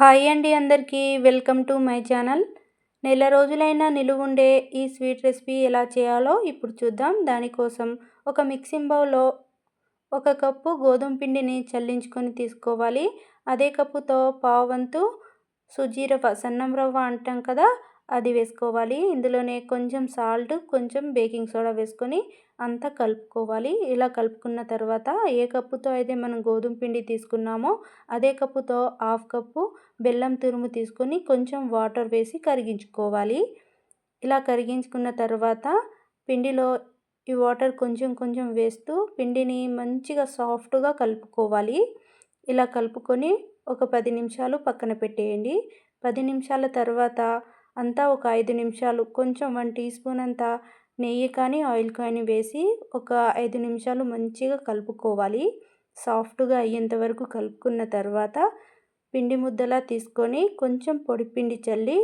Hi అండి అందరికీ. Welcome to my channel. నెల రోజులైనా నిలువుండే ఈ స్వీట్ రెసిపీ ఎలా చేయాలో ఇప్పుడు చూద్దాం. దానికోసం ఒక మిక్సింగ్ బౌల్లో ఒక కప్పు గోధుమ పిండిని చల్లించుకొని తీసుకోవాలి. అదే కప్పుతో పావంతు వంతు సుజీరవ సన్నం రవ్వ అంటాం కదా అది వేసుకోవాలి. ఇందులోనే కొంచెం సాల్ట్ కొంచెం బేకింగ్ సోడా వేసుకొని అంతా కలుపుకోవాలి. ఇలా కలుపుకున్న తర్వాత ఏ కప్పుతో అయితే మనం గోధుమ పిండి తీసుకున్నామో అదే కప్పుతో హాఫ్ కప్పు బెల్లం తురుము తీసుకొని కొంచెం వాటర్ వేసి కరిగించుకోవాలి. ఇలా కరిగించుకున్న తర్వాత పిండిలో ఈ వాటర్ కొంచెం కొంచెం వేస్తూ పిండిని మంచిగా సాఫ్ట్గా కలుపుకోవాలి. ఇలా కలుపుకొని ఒక పది నిమిషాలు పక్కన పెట్టేయండి. పది నిమిషాల తర్వాత అంతా ఒక ఐదు నిమిషాలు. కొంచెం వన్ టీ స్పూన్ అంతా నెయ్యి కానీ ఆయిల్ కానీ వేసి ఒక ఐదు నిమిషాలు మంచిగా కలుపుకోవాలి. సాఫ్ట్గా అయ్యేంత వరకు కలుపుకున్న తర్వాత పిండి ముద్దలా తీసుకొని కొంచెం పొడి పిండి చల్లి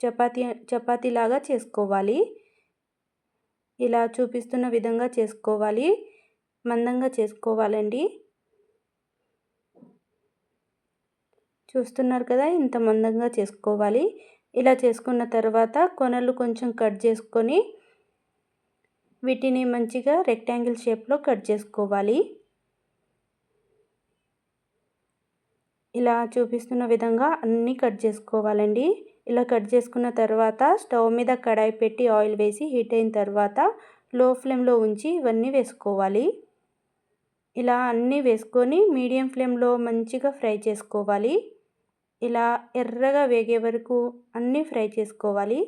చపాతీ చపాతీలాగా చేసుకోవాలి. ఇలా చూపిస్తున్న విధంగా చేసుకోవాలి. మందంగా చేసుకోవాలండి. చూస్తున్నారు కదా ఇంత మందంగా చేసుకోవాలి. ఇలా చేసుకున్న తర్వాత కొనలు కొంచెం కట్ చేసుకొని వీటిని మంచిగా రెక్టాంగిల్ షేప్లో కట్ చేసుకోవాలి. ఇలా చూపిస్తున్న విధంగా అన్నీ కట్ చేసుకోవాలండి. ఇలా కట్ చేసుకున్న తర్వాత స్టవ్ మీద కడాయి పెట్టి ఆయిల్ వేసి హీట్ అయిన తర్వాత లో ఫ్లేమ్లో ఉంచి ఇవన్నీ వేసుకోవాలి. ఇలా అన్నీ వేసుకొని మీడియం ఫ్లేమ్లో మంచిగా ఫ్రై చేసుకోవాలి. ఇలా ఎర్రగా వేగే వరకు అన్నీ ఫ్రై చేసుకోవాలి.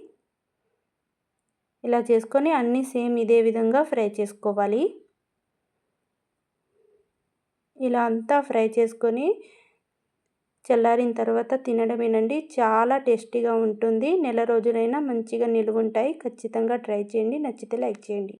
ఇలా చేసుకొని అన్నీ సేమ్ ఇదే విధంగా ఫ్రై చేసుకోవాలి. ఇలా అంతా ఫ్రై చేసుకొని చల్లారిన తర్వాత తినడమేనండి చాలా టేస్టీగా ఉంటుంది. నెల రోజులైనా మంచిగా నిలువ ఉంటాయి ఖచ్చితంగా ట్రై చేయండి. నచ్చితే లైక్ చేయండి.